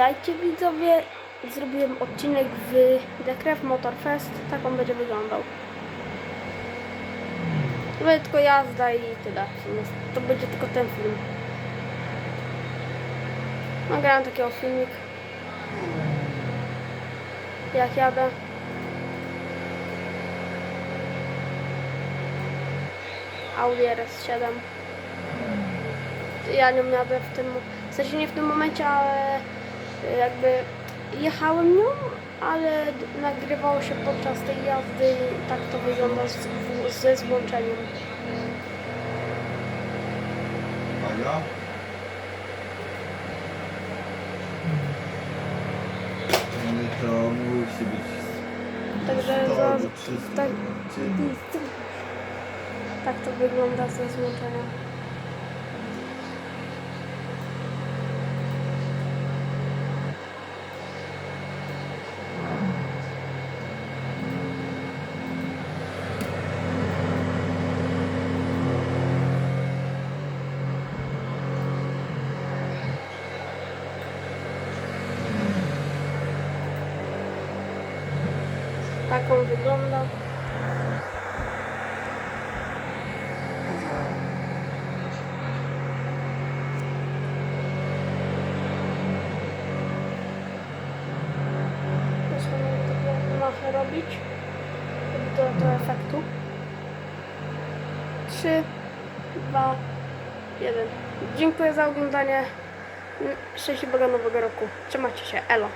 Witajcie widzowie, zrobiłem odcinek w The Craft Motor Fest, tak on będzie wyglądał. To będzie tylko jazda i tyle, to będzie tylko ten film. Nagrałem takiego filmik, jak jadę. Audi RS7 ja nią jadę w tym, w sensie nie w tym momencie, ale jakby jechałem nią, ale nagrywało się podczas tej jazdy i tak to wygląda z, w, ze złączeniem. Uwaga. No i to musi być Także za, tak, tak to wygląda ze złączeniem. Tak on wygląda. Muszę robić, do, do efektu. 3, 2, 1. Dziękuję za oglądanie. Szczęśliwego nowego roku. Trzymajcie się. Elo.